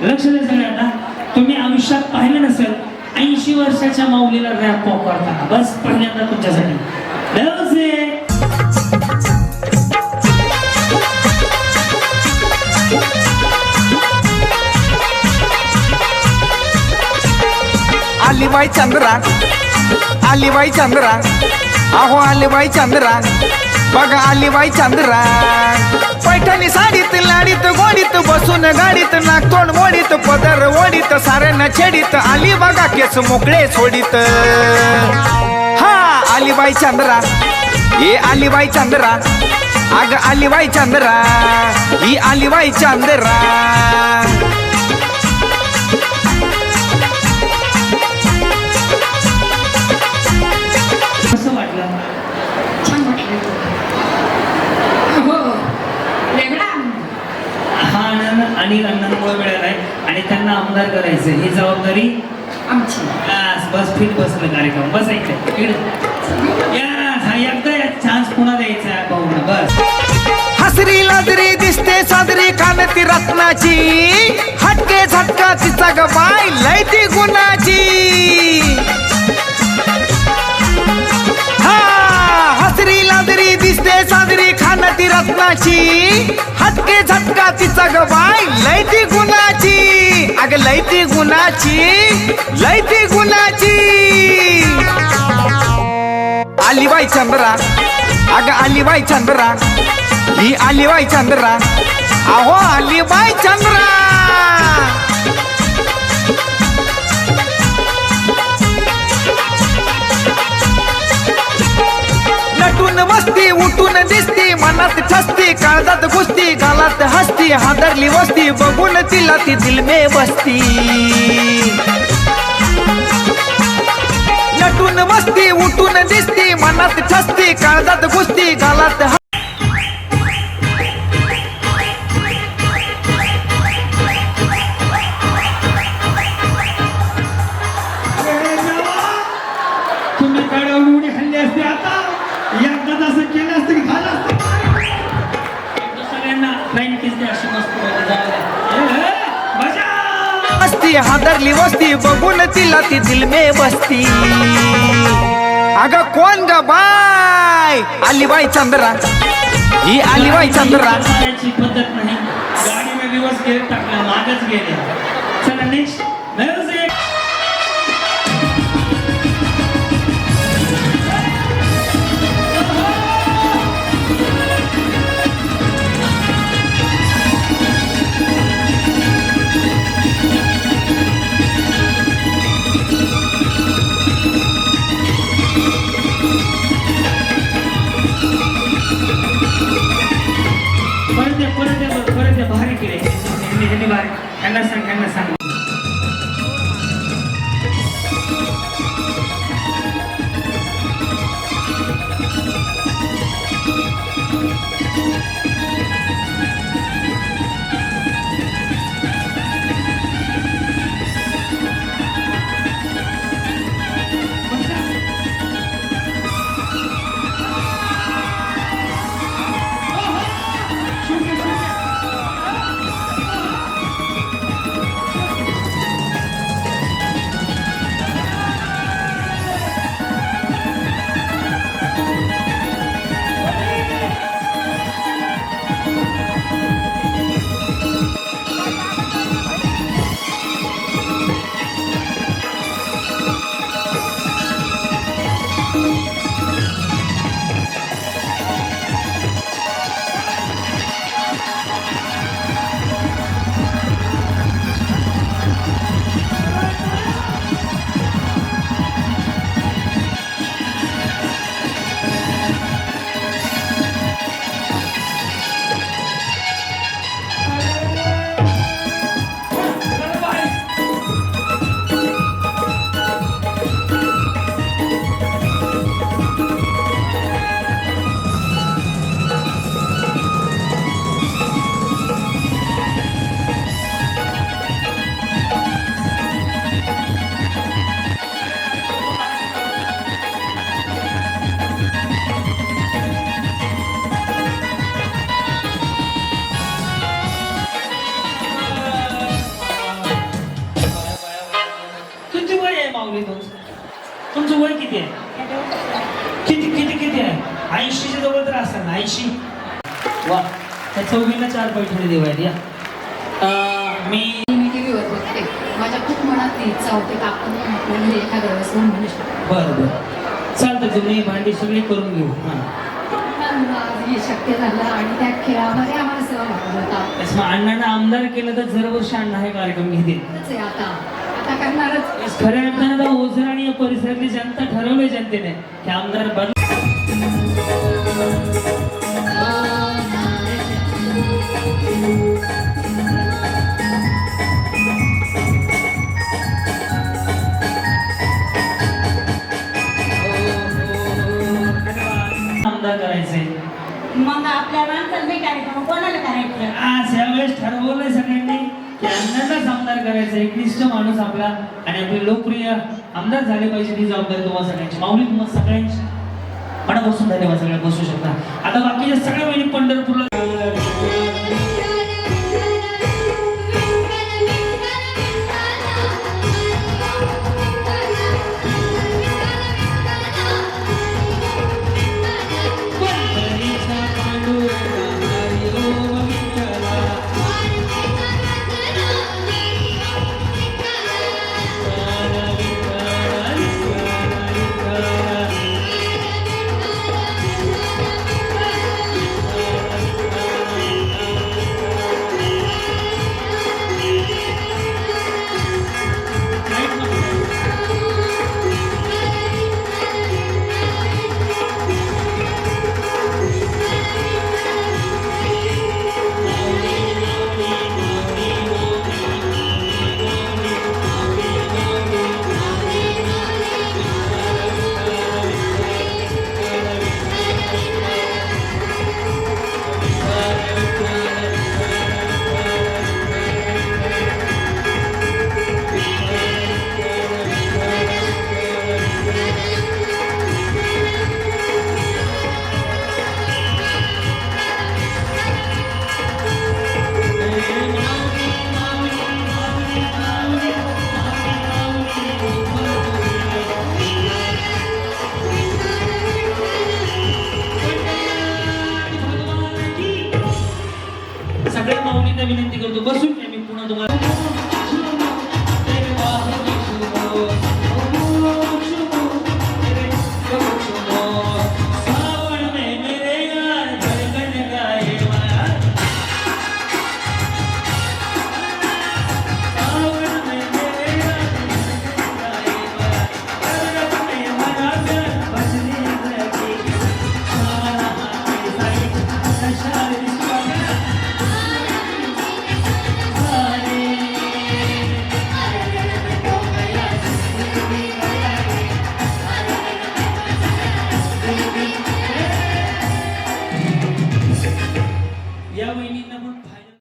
लक्ष द्या आता तुम्ही आयुष्यात पाहिलं नसेल ऐंशी वर्षाच्या माऊलीला रॅप वापरताना बस पहिल्यांदा तुमच्यासाठी. आली बाई चंद्रा. आलीबाई चंद्रा. अहो आली बाई चंद्रा बघा आली बाई चंद्रा पैठणी साडीत लाडीत गोडीत बसून गाडीत नागतोंड मोडीत पदर ओडीत साऱ्यांना छेडीत आली बघा केस मोकळे सोडीत. हा आली बाई चंद्रा ए आलीबाई चंद्रा अग आली बाई चंद्रा ही आली बाई चंद्रा आणि अण्णांमुळे मिळाला आहे आणि त्यांना आमदार करायचं ही जबाबदारी आमची. बस बस फिट बसलं कार्यक्रम. बस एकदा चान्स पुन्हा द्यायचा आहे. भाऊना बस. हसरी लाजरी दिसते सादरी कानती रत्नाची. हटके झटका तिचा ग बाय लयती गुणाची खानती हटके झटका तिचा ग बाय लयती गुणाची. अग लयती गुणाची लयती गुणाची. आलीबाई चंद्रा अग आलीबाई चंद्रा ही आलीबाई चंद्रा. अहो आलीबाई चंद्रा. घुसती हस्ती, हादरली वस्ती बघून तिला ती दिल में बसती। नटून बसती उठून दिसती, मनात ठसती हादरली वस्ती बघून तिला ती दिलमे बसती. अग कोण ग बाय आलीबाई चंद्रा. ही आलीबाई चंद्रा. पद्धत नाही. गाडीने दिवस गेअर टाकला मागच गेले. चला नेक्स्ट परत परत परत भारी केले. ह्यांनी भारी. ह्यांना सांग त्यांना सांग. माऊली तुमचं तुमचं वय किती आहे? किती किती किती आहे? ऐंशीच्या जवळ तर असेल ना ऐंशी. वा त्या चौघीला चार पैठणी आहेत या मी मी टी व्हीवर बघते. माझ्या खूप मनात इच्छा होते का आपण पण आपल्या घरी एखाद्या वेळेस होऊन म्हणू शकतो. बरं बरं. चालतं तुम्ही भांडी सगळी करून घेऊ हां. हे शक्य झालं आणि त्या खेळामध्ये आम्हाला सहभाग होता. अण्णांना आमदार केलं तर दरवर्षी अण्णा हे कार्यक्रम घेतील. आहे आता. आता करणारच. तेच खऱ्या अर्थानं ओझर आणि परिसरातली जनता ठरवलंय जनतेने. की आमदार आमदार करायचंय मग आपल्या माणसाला नाही करायचं? मग कोणाला करायचं? आज यावेळेस ठरवलंय सगळ्यांनी. की आमदार करायचा एक निष्ठ माणूस आपला आणि आपले लोकप्रिय आमदार झाले पाहिजे ही जबाबदारी तुम्हाला सगळ्यांची. माऊली तुम्हाला सगळ्यांची. मनापासून धन्यवाद सगळ्या बसू शकता. आता बाकीच्या सगळ्या महिने पंढरपूरला सगळ्या माऊलींना विनंती करतो बसून मी पुन्हा तुम्हाला